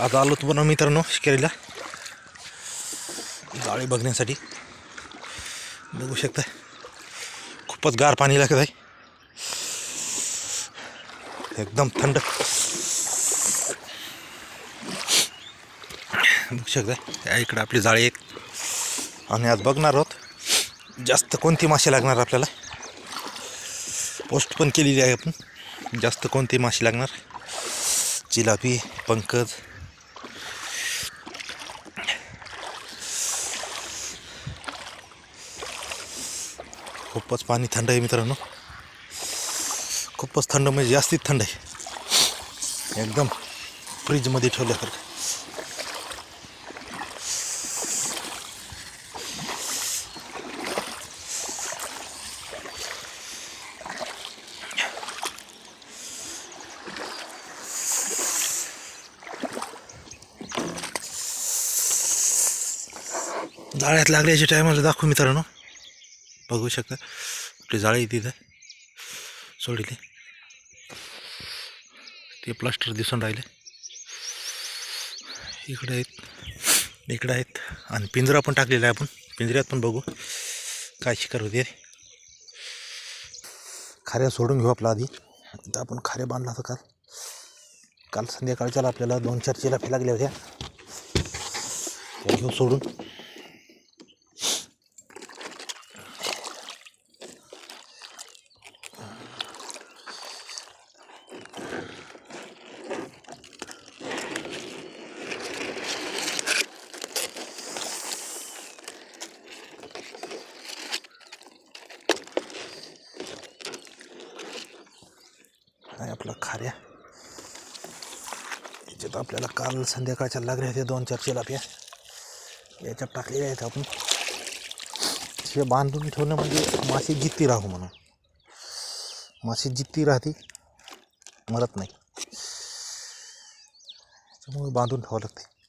आज आलो तुम्हाला मित्रांनो शिकारीला. जाळी बघण्यासाठी. बघू शकता खूपच गार पाणी लागत आहे. एकदम थंड. बघू शकता या इकडे आपली जाळी एक. आणि आज बघणार आहोत. जास्त कोणती मासे लागणार आपल्याला? पोस्ट पण केलेली आहे आपण. जास्त कोणती मासे लागणार? जिलाबी पंकज खूपच पाणी थंड आहे मित्रांनो. खूपच थंड म्हणजे जास्तीत थंड आहे. एकदम फ्रीजमध्ये ठेवल्यासारखं. जाळ्यात लागल्याच्या टायमाला दाखवू मित्रांनो. बघू शकता. आपली जाळी तिथं? सोडली ते. प्लास्टर दिसून राहिले. इकडे आहेत. इकडे आहेत. आणि पिंजरा पण टाकलेला आहे आपण. पिंजऱ्यात पण बघू. काय शिकार होते खाऱ्या सोडून घेऊ आपला आधी. आता आपण खाऱ्या बांधला होता काल. काल संध्याकाळच्याला आपल्याला दोन चार चिलाफी लागल्या होत्या. घेऊ सोडून. आहे आपला खाऱ्या याच्यात आपल्याला काल संध्याकाळच्या लागल्या होत्या दोन चार चिलाप्या याच्यात टाकलेल्या आहेत आपण. शिवाय बांधून ठेवणं म्हणजे मासे जित्ती राहू म्हणून. मासे जित्ती राहते मरत नाही. त्यामुळे बांधून ठेवावं लागते.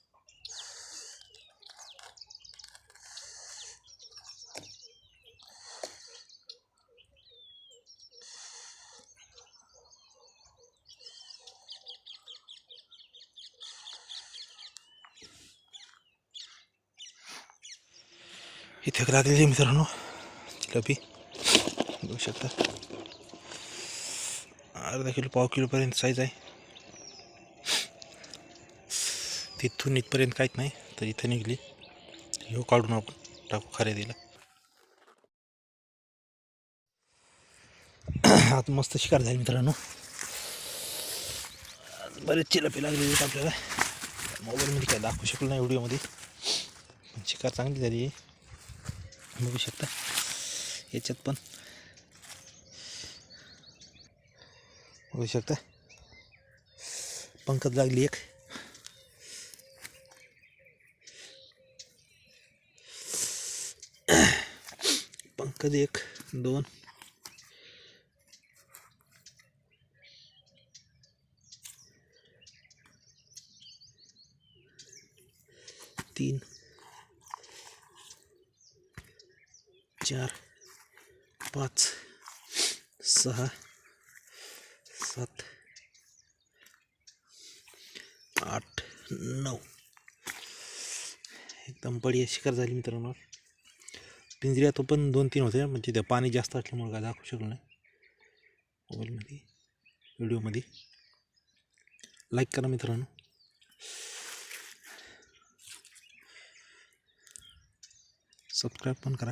इथे लागलेली मित्रांनो. जिलेबी बघू शकता. अर्धा किलो पाव किलोपर्यंत साईज आहे. तिथून इथपर्यंत काहीच नाही तर इथं निघली. ह्यो काढून आपण टाकू खरेदीला. आता मस्त शिकार झाली मित्रांनो. बरेच चिलपी लागलेली आहेत आपल्याला. मोबाईलमध्ये काय दाखवू शकलो नाही व्हिडिओमध्ये. पण शिकार चांगली झाली आहे. बघू शकता. याच्यात पण. बघू शकता. पंकज लागली एक. पंकज एक दोन. तीन. चार पाच सहा सात आठ नऊ. एकदम बढिया शिकार झाली मित्रांनो. पिंजऱ्यात पण दोन तीन होते म्हणजे त्या पाणी जास्त असल्यामुळे काय दाखवू शकलो नाही. मोबाईलमध्ये व्हिडिओमध्ये. लाईक करा मित्रांनो. सबस्क्राईब पण करा.